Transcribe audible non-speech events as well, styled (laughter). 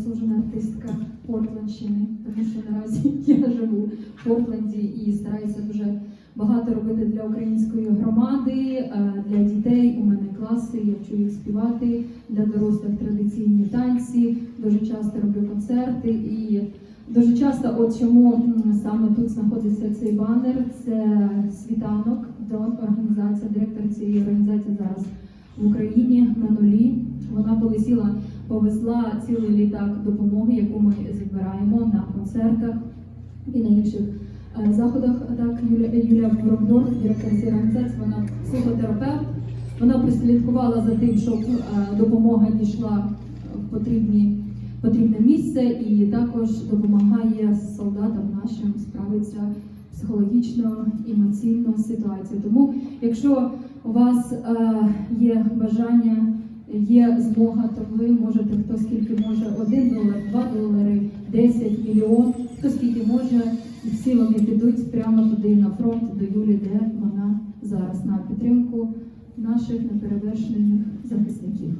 заслужена артистка Портландщини, тому що наразі (laughs) я живу в Портленді і стараюся дуже багато робити для української громади, е, для дітей. У мене класи, я вчу їх співати для дорослих традиційні танці. Дуже часто роблю концерти і дуже часто, от чому саме тут знаходиться цей банер, це світанок до організації, директор цієї організації зараз в Україні на нулі. Вона полетіла, повезла цілий літак допомоги, яку ми збираємо на концертах і на інших е, заходах. Так, Юля Юлія Бровдор, директор організації, вона психотерапевт. Вона прослідкувала за тим, щоб е, допомога дійшла в потрібні. Потрібне місце і також допомагає солдатам нашим справитися психологічно, емоційно з ситуацією. Тому, якщо у вас е, є бажання, є змога, то ви можете хто скільки може, один долар, два долари, 10 мільйон, хто скільки може, і всі вони підуть прямо туди на фронт до Юлі, де вона зараз на підтримку наших неперевершених захисників.